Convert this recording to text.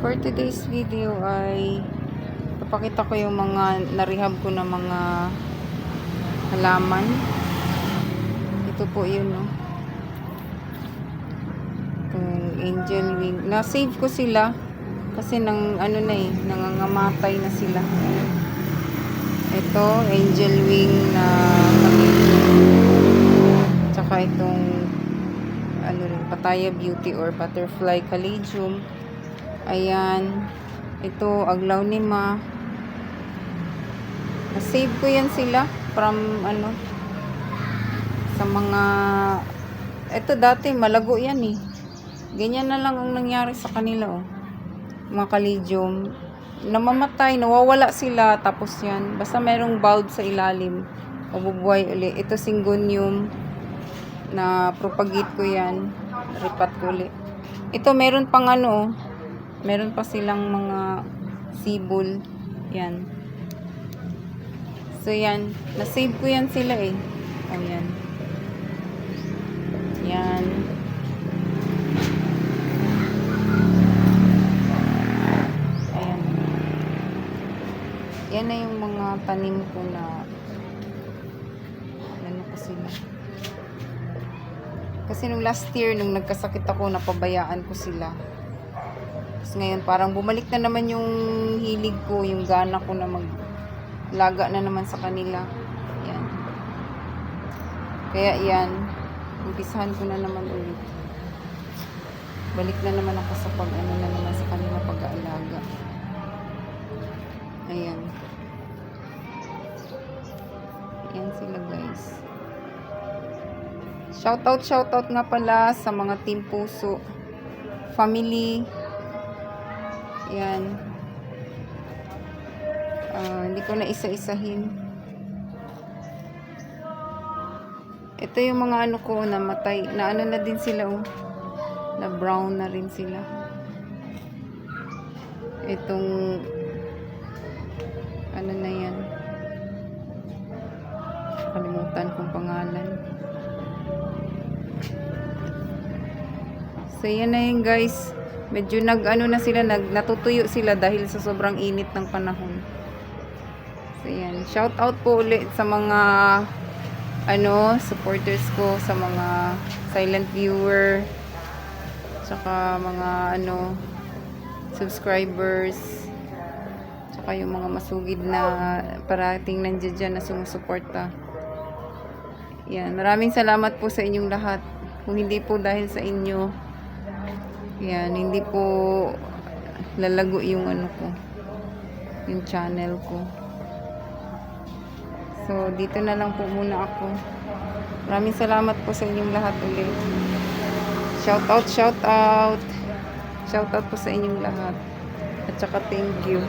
For today's video ay papakita ko yung mga narehab ko na mga halaman. Ito po yun, no. Itong angel wing. Na-save ko sila kasi nang ano na eh, nangangamatay na sila. Ito, angel wing na Tsaka itong ano rin, Pattaya Beauty or Butterfly Caladium. Ayan. Ito, Aglaw ni Ma. Na-save ko yan sila from ano sa mga ito dati malago yan eh. Ganyan na lang ang nangyari sa kanila oh. Mga Caladium. Namamatay, nawawala sila tapos yan. Basta merong bulb sa ilalim. Mabubuhay uli. Ito Syngonium na propagate ko yan. Ripat ko uli. Ito meron pang ano oh. Meron pa silang mga sibol. Yan. So, yan. Na-save ko yan sila eh. Oh, yan. Yan. Ayan. Yan na yung mga tanim ko na ano ko sila. Kasi nung last year, nung nagkasakit ako, napabayaan ko sila. Tapos ngayon, parang bumalik na naman yung hilig ko, yung gana ko na maglaga na naman sa kanila. Yan. Kaya yan, umpisahan ko na naman ulit. Balik na naman ako sa pag ano na naman sa kanila pag-aalaga. Ayan. Yan sila guys. Shoutout, shoutout nga pala sa mga team puso, family, yan. Ah, hindi ko na isa-isahin. Ito yung mga ano ko na matay, na ano na din sila oh. Na brown na rin sila. Itong ano na yan. Kalimutan kong pangalan. So, yan na yun guys. Medyo nag, ano na sila, nag, natutuyo sila dahil sa sobrang init ng panahon. So, yan. Shout out po ulit sa mga, ano, supporters ko, sa mga silent viewer, tsaka mga, ano, subscribers, tsaka yung mga masugid na parating nandiyan dyan na sumusuporta. Yan. Maraming salamat po sa inyong lahat. Kung hindi po dahil sa inyo, yan, hindi po lalago yung ano ko, yung channel ko. So, dito na lang po muna ako. Maraming salamat po sa inyong lahat ulit. Shout out, shout out. Shout out po sa inyong lahat. At saka thank you.